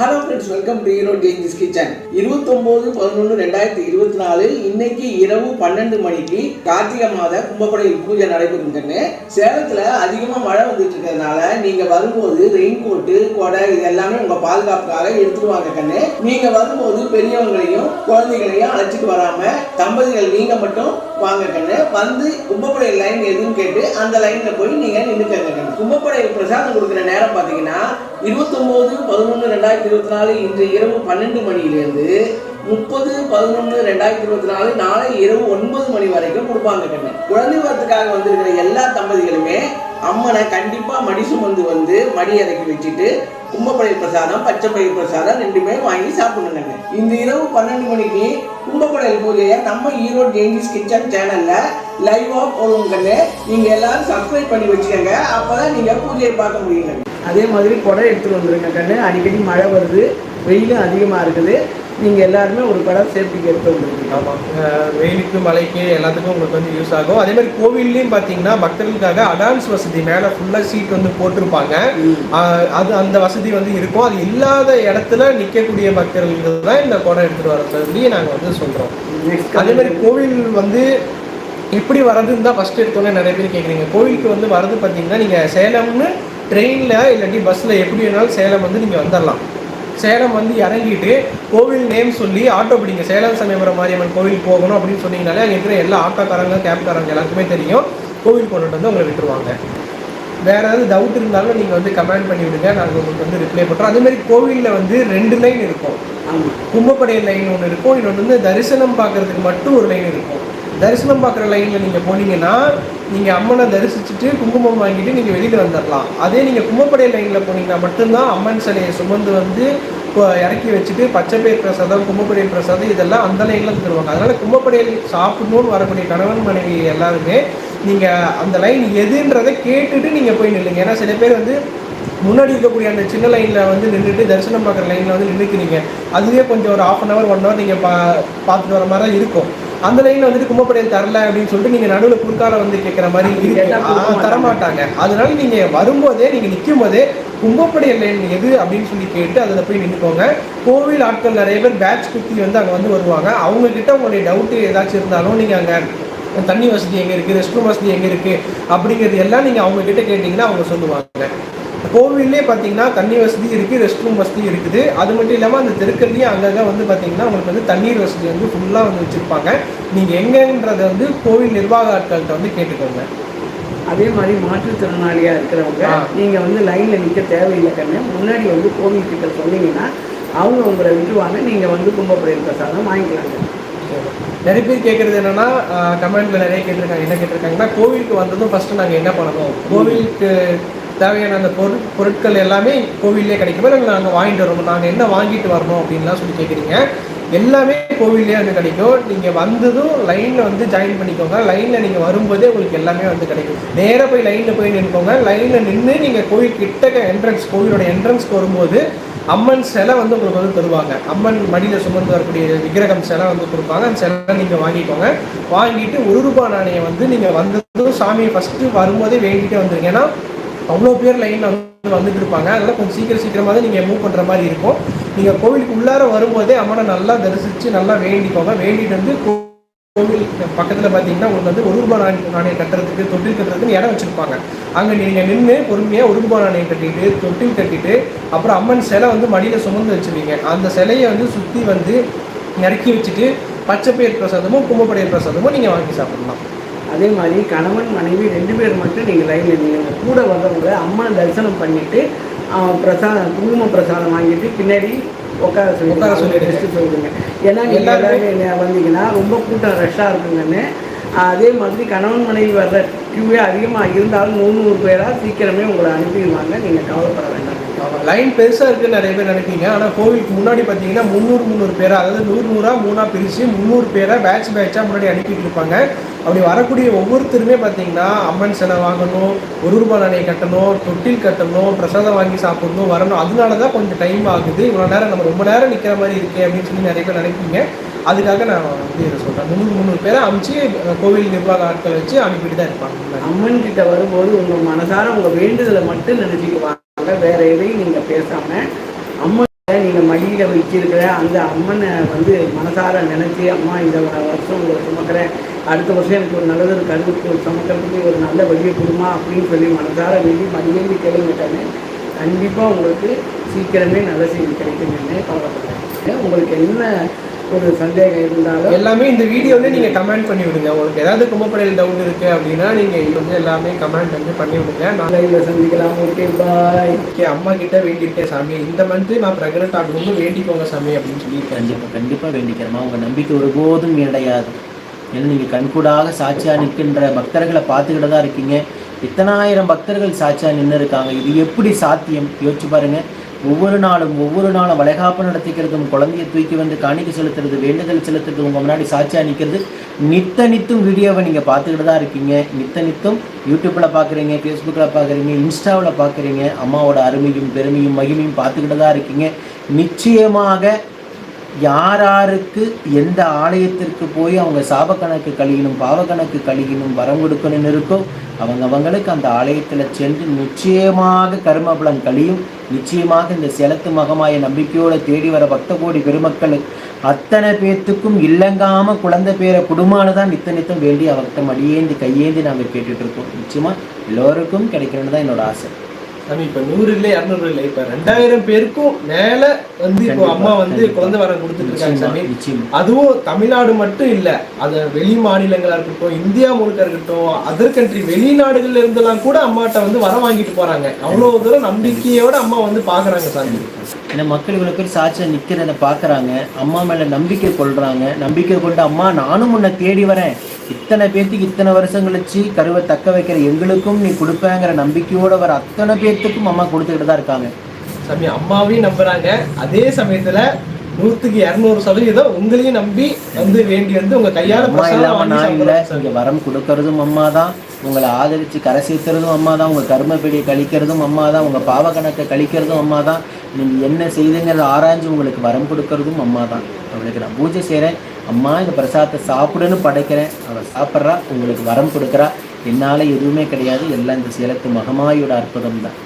Hello friends welcome to ஈரோ டேஞ்சஸ் kitchen இருபத்தொம்போது பதினொன்று ரெண்டாயிரத்தி இருபத்தி நாலு இன்னைக்கு இரவு பன்னெண்டு மணிக்கு கார்த்திகை மாத கும்பப்படையில் பூஜை நடைபெறுங்கன்னு சேலத்தில் அதிகமாக மழை வந்துட்டு இருக்கிறதுனால நீங்கள் வரும்போது ரெயின் கோட்டு கொடை இது எல்லாமே உங்கள் பாதுகாப்புக்காக எடுத்துட்டு வாங்க கண்ணு. நீங்கள் வரும்போது பெரியவங்களையும் குழந்தைகளையும் அழைச்சிட்டு வராமல் தம்பதிகள் நீங்கள் மட்டும் வாங்க கண்ணு வந்து கும்பப்படை லைன் எதுவும் கேட்டு அந்த லைனில் போய் நீங்கள் நின்றுக்கங்க கண்ணு கும்பப்படை பிரசாதம் கொடுக்குற நேரம் பார்த்தீங்கன்னா இருபத்தொம்போது பதினொன்று ரெண்டாயிரத்தி இருபத்தி நாலு இன்று இரவு பன்னெண்டு மணிலேருந்து முப்பது பதினொன்று ரெண்டாயிரத்தி இருபத்தி நாலு நாளை இரவு ஒன்பது மணி வரைக்கும் கொடுப்பாங்க கண்ணு குழந்தை வரத்துக்காக வந்திருக்கிற எல்லா தம்பதிகளுமே அம்மனை கண்டிப்பாக மடி சுமந்து வந்து மடி இறக்கி வச்சுட்டு கும்பப்படை பிரசாதம் பச்சைப்பயிர் பிரசாதம் ரெண்டுமே வாங்கி சாப்பிடுங்க இந்த இரவு பன்னெண்டு மணிக்கு கும்பப்படை பூஜையை நம்ம ஈரோடு ஜெயின்ஸ் கிச்சன் சேனல்ல லைவா போடுவோங்கன்னு நீங்க எல்லாரும் சப்ஸ்கிரைப் பண்ணி வச்சுக்கோங்க. அப்பதான் நீங்க பூஜையை பார்க்க முடியுங்க. அதே மாதிரி குடை எடுத்துட்டு வந்துருங்க கண்ணு. அடிக்கடி மழை வருது. வெயிலும் அதிகமா இருக்குது. நீங்க எல்லாருமே ஒரு குடை சேஃப்டிக்கு எடுத்து வந்துருக்கீங்க ஆமாம் வெயிலுக்கு மழைக்கு எல்லாத்துக்கும் உங்களுக்கு வந்து யூஸ் ஆகும். அதே மாதிரி கோவில்லையும் பார்த்தீங்கன்னா பக்தர்களுக்காக அடான்ஸ் வசதி மேலே ஃபுல்லாக சீட் வந்து போட்டிருப்பாங்க. அது அந்த வசதி வந்து இருக்கும். அது இல்லாத இடத்துல நிற்கக்கூடிய பக்தர்களுக்கு தான் இந்த குடம் எடுத்துகிட்டு வர சொல்லி நாங்கள் வந்து சொல்கிறோம் அதே மாதிரி கோவில் வந்து எப்படி வர்றதுன்னு தான் ஃபஸ்ட் எடுத்தோன்னே நிறைய பேர் கேட்குறீங்க கோவிலுக்கு வந்து வரது பார்த்தீங்கன்னா நீங்கள் சேலம்னு ட்ரெயினில் இல்லாட்டி பஸ்ஸில் எப்படி வேணாலும் சேலம் வந்து நீங்கள் வந்துடலாம் சேலம் வந்து இறங்கிட்டு கோவில் நேம் சொல்லி ஆட்டோ பிடிங்க. சேலம் சமயபுரம் மாரியம்மன் கோவில் போகணும் அப்படின்னு சொன்னீங்கனாலே அங்கே இருக்கிற எல்லா ஆட்டோக்காரங்க கேப்காரங்க எல்லாருக்குமே தெரியும். கோவில் கொண்டுட்டு வந்து உங்களை விட்டுருவாங்க. வேற ஏதாவது டவுட் இருந்தாலும் நீங்கள் வந்து கமெண்ட் பண்ணி விடுங்க. நாங்கள் உங்களுக்கு வந்து ரிப்ளை பண்ணுறோம் அதே மாதிரி கோவிலில் வந்து ரெண்டு லைன் இருக்கும். கும்பப்படை லைன் ஒன்று இருக்கும். இன்னொன்று வந்து தரிசனம் பார்க்கறதுக்கு மட்டும் ஒரு லைன் இருக்கும். தரிசனம் பார்க்குற லைனில் நீங்கள் போனீங்கன்னா நீங்கள் அம்மனை தரிசிச்சுட்டு குங்குமம் வாங்கிட்டு நீங்கள் வெளியில் வந்துடலாம் அதே நீங்கள் கும்பப்படை லைனில் போனீங்கன்னா மட்டும்தான் அம்மன் சிலையை சுமந்து வந்து இப்போ இறக்கி வச்சுட்டு பச்சைப்பயிர் பிரசாதம் கும்பப்படை பிரசாதம் இதெல்லாம் அந்த லைனில் தருவாங்க. அதனால் கும்பப்படையில் சாப்பிடணும்னு வரக்கூடிய கணவன் மனைவி எல்லாருமே நீங்கள் அந்த லைன் எதுன்றதை கேட்டுட்டு நீங்கள் போய் நில்லுங்க. ஏன்னா சில பேர் வந்து முன்னாடி இருக்கக்கூடிய அந்த சின்ன லைனில் வந்து நின்றுட்டு தரிசனம் பார்க்குற லைனில் வந்து நின்றுக்கிறீங்க அதுவே கொஞ்சம் ஒரு half an hour one hour நீங்கள் பா பார்த்துட்டு வர மாதிரி தான் இருக்கும். அந்த லைனில் வந்துட்டு கும்பப்படையில் தரல அப்படின்னு சொல்லிட்டு நீங்கள் நடுவில் குறுக்கால வந்து கேட்குற மாதிரி இருக்கு கேட்டா கொடுக்க ஆ, தர மாட்டாங்க அதனால நீங்கள் வரும்போதே நீங்கள் நிற்கும் போதே கும்பப்படை லைன் எது அப்படின்னு சொல்லி கேட்டு அதில் போய் நின்றுக்கோங்க கோவில் ஆட்கள் நிறைய பேர் பேட்ச் குத்தி வந்து அங்கே வந்து வருவாங்க. அவங்க கிட்ட உங்களுடைய டவுட்டு ஏதாச்சும் இருந்தாலும் நீங்கள் அங்கே தண்ணி வசதி எங்கே இருக்குது ரெஸ்ட் ரூம் வசதி எங்கே இருக்குது அப்படிங்கிறது எல்லாம் நீங்கள் அவங்க கிட்ட கேட்டிங்கன்னா அவங்க சொல்லுவாங்க. கோவில்லே பார்த்தீங்கன்னா தண்ணி வசதி இருக்குது ரெஸ்ட் ரூம் வசதி இருக்குது. அது மட்டும் இல்லாமல் அந்த தெருக்கள்லேயும் அங்கங்கே வந்து பார்த்தீங்கன்னா உங்களுக்கு வந்து தண்ணீர் வசதி வந்து ஃபுல்லாக வந்து வச்சுருப்பாங்க. நீங்கள் எங்கன்றதை வந்து கோவில் நிர்வாக ஆட்கள்கிட்ட வந்து கேட்டுக்கோங்க. அதே மாதிரி மாற்றுத்திறனாளியாக இருக்கிறவங்க. நீங்கள் வந்து லைனில் நிற்க தேவையில்லை கண்ணு. முன்னாடி வந்து கோவில் கிட்ட சொன்னீங்கன்னா அவங்க உங்களை விட்டுருவாங்க. நீங்கள் வந்து கும்பப்படையில் பிரசாதம் வாங்கிக்கலாங்க. நிறைய பேர் கேட்குறது என்னன்னா கமெண்ட்ல நிறைய கேட்டிருக்காங்க. என்ன கேட்டிருக்காங்கன்னா கோவிலுக்கு வந்ததும் ஃபர்ஸ்ட் நாங்கள் என்ன பண்ணணும்? கோவிலுக்கு தேவையான அந்த பொருள் பொருட்கள் எல்லாமே கோவிலே கிடைக்குமா. இல்லை நாங்கள் வாங்கிட்டு வரோம். நாங்கள் என்ன வாங்கிட்டு வரணும் அப்படின்லாம் சொல்லி கேட்குறீங்க எல்லாமே கோவிலே வந்து கிடைக்கும். நீங்கள் வந்ததும் லைனில் வந்து ஜாயின் பண்ணிக்கோங்க. லைனில் நீங்கள் வரும்போதே உங்களுக்கு எல்லாமே வந்து கிடைக்கும். நேராக போய் லைனில் போய் நின்றுக்கோங்க லைனில் நின்று நீங்கள் கோவில் கிட்டக்க என்ட்ரன்ஸ் கோவிலோட என்ட்ரன்ஸ்க்கு வரும்போது அம்மன் சிலை வந்து உங்களுக்கு வந்து தருவாங்க. அம்மன் மடியில் சுமந்து வரக்கூடிய விக்கிரகம் சிலை வந்து கொடுப்பாங்க. அந்த சிலை நீங்கள் வாங்கிக்கோங்க. வாங்கிட்டு ஒரு ரூபாய் நாணயம் வந்து நீங்கள் வந்ததும் சாமியை ஃபஸ்ட்டு வரும்போதே வேண்டிகிட்டே வந்துருங்க. ஏன்னா அவ்வளோ பேர் லைனில் வந்து வந்துட்டு இருப்பாங்க. அதனால் கொஞ்சம் சீக்கிரம் சீக்கிரமாக தான் நீங்கள் மூவ் பண்ணுற மாதிரி இருக்கும். நீங்கள் கோவிலுக்கு உள்ளார வரும்போதே அம்மனை நல்லா தரிசித்து நல்லா வேண்டிக்கோங்க. வேண்டிட்டு வந்து கோ- கோவில் பக்கத்தில் பார்த்தீங்கன்னா உங்களுக்கு வந்து ஒரு ரூபாய் நாணயம் நாணயம் கட்டுறதுக்கு தொட்டில் கட்டுறதுக்குன்னு இடம் வச்சுருப்பாங்க. அங்கே நீங்கள் நின்று பொறுமையாக ஒரு ரூபாய் நாணயம் கட்டிட்டு தொட்டில் கட்டிட்டு அப்புறம் அம்மன் சிலை வந்து மடியில் சுமந்து வச்சுருவீங்க. அந்த சிலையை வந்து சுற்றி வந்து இறக்கி வச்சுட்டு பச்சைப்பயிர் பிரசாதமும் கும்பப்படையர் பிரசாதமும் நீங்கள் வாங்கி சாப்பிடலாம். அதே மாதிரி கணவன் மனைவி ரெண்டு பேர் மட்டும் நீங்கள் லைனில் நீங்கள் கூட வர்றவங்க அம்மா தரிசனம் பண்ணிட்டு ஆஹ், பிரசாதம் குங்கும பிரசாதம் வாங்கிட்டு பின்னாடி உட்கார சொல்லி உட்கார சொல்லிடுங்க. ரெஸ்ட் சொல்லுங்க. ஏன்னா நீங்கள் எல்லாரும் வந்தீங்கன்னா ரொம்ப கூட்டம் ரஷ்ஷாக இருக்குங்கன்னு. அதே மாதிரி கணவன் மனைவி வர்ற கியூவே அதிகமாக இருந்தாலும் நூறு நூறு பேராக சீக்கிரமே உங்களை அனுப்பிடுவாங்க. நீங்கள் கவலைப்பட வேண்டாம். லைன் பெருசாக இருக்குன்னு நிறைய பேர் நினைப்பீங்க. ஆனால் கோவிலுக்கு முன்னாடி பார்த்தீங்கன்னா முந்நூறு முந்நூறு பேராக அதாவது நூறு நூறாக மூணாக பிரித்து முந்நூறு பேரை பேட்ச் பேட்சாக முன்னாடி அனுப்பிட்டு இருப்பாங்க. அப்படி வரக்கூடிய ஒவ்வொருத்தருமே பார்த்தீங்கன்னா அம்மன் சிலை வாங்கணும் ஒரு ரூபாய் நாணயம் கட்டணும் தொட்டில் கட்டணும் பிரசாதம் வாங்கி சாப்பிடணும் வரணும். அதனால தான் கொஞ்சம் டைம் ஆகுது. இவ்வளோ நேரம் நம்ம ரொம்ப நேரம் நிற்கிற மாதிரி இருக்கே அப்படின்னு சொல்லி நிறைய பேர் நினைப்பீங்க. அதுக்காக நான் வந்து இதை சொல்கிறேன் முந்நூறு முந்நூறு பேரை அமுச்சு கோவில் நிர்வாக ஆட்கள் வச்சு அனுப்பிட்டு தான் இருப்பாங்க. அம்மன் கிட்ட வரும்போது உங்கள் மனசார உங்கள் வேண்டுதலை மட்டும் நினச்சிக்குவாங்க வேற எதையும் நீங்கள் பேசாமல் அம்மனை நீங்கள் மடியில் வச்சிருக்கிற அந்த அம்மனை வந்து மனசார நினச்சி அம்மா இந்த வ- வருஷம் உங்களை சுமக்கிறேன். அடுத்த வருஷம் எனக்கு ஒரு நல்லது ஒரு கருத்து ஒரு சுமக்கிறதுக்கு ஒரு நல்ல வழியை கொடுமா அப்படின்னு சொல்லி மனசார வேண்டி மடியேந்தி கேளுங்கிட்டானே கண்டிப்பாக உங்களுக்கு சீக்கிரமே நல்ல செய்தி கிடைக்குங்கன்னு கவலைப்படுறேன். உங்களுக்கு என்ன ஒரு சந்தேகம் இருந்தாலும் எல்லாமே இந்த வீடியோவில் நீங்கள் கமெண்ட் பண்ணி விடுங்க. உங்களுக்கு ஏதாவது கும்பப்படையில் டவுட் இருக்கு அப்படின்னா நீங்கள் இது வந்து எல்லாமே கமெண்ட் வந்து பண்ணி விடுங்க. நான் நாளையில் சந்திக்கலாம். ஓகே பாய் ஓகே அம்மா கிட்ட வேண்டியிருக்கேன் சாமி. இந்த மந்த்து நான் ப்ரெக்னென்ட் ஆகணும்னு வேண்டிக்கோங்க சாமி அப்படின்னு சொல்லியிருக்கேன். கண்டிப்பாக கண்டிப்பாக வேண்டிக்கிறேம்மா. உங்கள் நம்பிக்கை ஒருபோதும் இடையாது ஏன்னா நீங்கள் கண்கூடாக சாட்சியாக நிற்கின்ற பக்தர்களை பார்த்துக்கிட்டு தான் இருக்கீங்க. இத்தனாயிரம் பக்தர்கள் சாட்சியாக நின்று இருக்காங்க இது எப்படி சாத்தியம்? யோசிச்சு பாருங்க. ஒவ்வொரு நாளும் ஒவ்வொரு நாளும் வளைகாப்பு நடத்திக்கிறதும் குழந்தையை தூக்கி வந்து காணிக்க செலுத்துறது வேண்டுதல் செலுத்துறது உங்கள் முன்னாடி சாட்சியாக நிற்கிறது நித்த நித்தும் வீடியோவை நீங்கள் பார்த்துக்கிட்டு தான் இருக்கீங்க. நித்த நித்தும் யூடியூப்பில் பார்க்குறீங்க ஃபேஸ்புக்கில் பார்க்குறீங்க இன்ஸ்டாவில் பார்க்குறீங்க. அம்மாவோட அருமையும் பெருமையும் மகிமையும் பார்த்துக்கிட்டு தான் இருக்கீங்க. நிச்சயமாக யார் யாருக்கு எந்த ஆலயத்திற்கு போய் அவங்க சாப கணக்கு கழியணும் பாவ கணக்கு கழியணும் வரம் கொடுக்கணும்னு இருக்கோ அவங்க அவங்களுக்கு அந்த ஆலயத்தில் சென்று நிச்சயமாக கர்மபலம் கழியும். நிச்சயமாக இந்த செலத்து மகமாய நம்பிக்கையோடு தேடி வர பக்த கோடி பெருமக்கள் அத்தனை பேர்த்துக்கும் இல்லங்காம குழந்தை பேரை குடும்பம்னு தான் நித்த நித்தம் வேண்டி அவர்கிட்ட மடியேந்தி கையேந்தி நாங்கள் கேட்டுட்ருக்கோம் இருக்கோம். எல்லோருக்கும் கிடைக்கணும்னு தான் என்னோட ஆசை. சாமி இப்போ நூறு இல்லை இரநூறு இல்லை. இப்போ ரெண்டாயிரம் பேருக்கும் மேலே வந்து இப்போ அம்மா வந்து. குழந்தை வரம் கொடுத்துட்டு இருக்காங்க சாமி. அதுவும் தமிழ்நாடு மட்டும் இல்ல அது வெளி மாநிலங்களா இருக்கட்டும் இந்தியா முழுக்க இருக்கட்டும் அதர் கண்ட்ரி வெளிநாடுகள்ல இருந்தெல்லாம் கூட அம்மாட்ட வந்து வர வாங்கிட்டு போறாங்க. அவ்வளவு தூரம் நம்பிக்கையோட அம்மா வந்து பாக்குறாங்க சாமி. ஏன்னா மக்கள் இவ்வளோ பேர் சாட்சியாக நிற்கிறத பார்க்குறாங்க அம்மா மேலே நம்பிக்கை கொள்கிறாங்க நம்பிக்கை கொண்டு அம்மா நானும் உன்னை தேடி வரேன். இத்தனை பேர்த்துக்கு இத்தனை வருஷம் கழிச்சு கருவை தக்க வைக்கிற எங்களுக்கும் நீ கொடுப்பேங்கிற நம்பிக்கையோட வர அத்தனை பேர்த்துக்கும் அம்மா கொடுத்துக்கிட்டு தான் இருக்காங்க. சாமி அம்மாவையும் நம்புறாங்க. அதே சமயத்துல நூத்துக்கு இருநூறு சதவீதம் உங்களையும் நம்பி வந்து வேண்டி வந்து உங்க கையால அம்மா வாங்கி நான் இல்லை. இங்கே வரம் கொடுக்கறதும் அம்மா தான். உங்களை ஆதரித்து கரை சேர்த்துறதும் அம்மா தான். உங்கள் கர்மப்பிடியை கழிக்கிறதும் அம்மா தான். உங்கள் பாவ கணக்கை கழிக்கிறதும் அம்மா தான். நீங்கள் என்ன செய்துங்கிறத ஆராய்ஞ்சு உங்களுக்கு வரம் கொடுக்கறதும் அம்மா தான். அவளுக்கு நான் பூஜை செய்கிறேன் அம்மா இந்த பிரசாதத்தை சாப்பிடுன்னு படைக்கிறேன். அவள் சாப்பிட்றா உங்களுக்கு வரம் கொடுக்குறா. என்னால் எதுவுமே கிடையாது. எல்லாம் இந்த சேலத்து மகமாயோட அற்புதம் தான்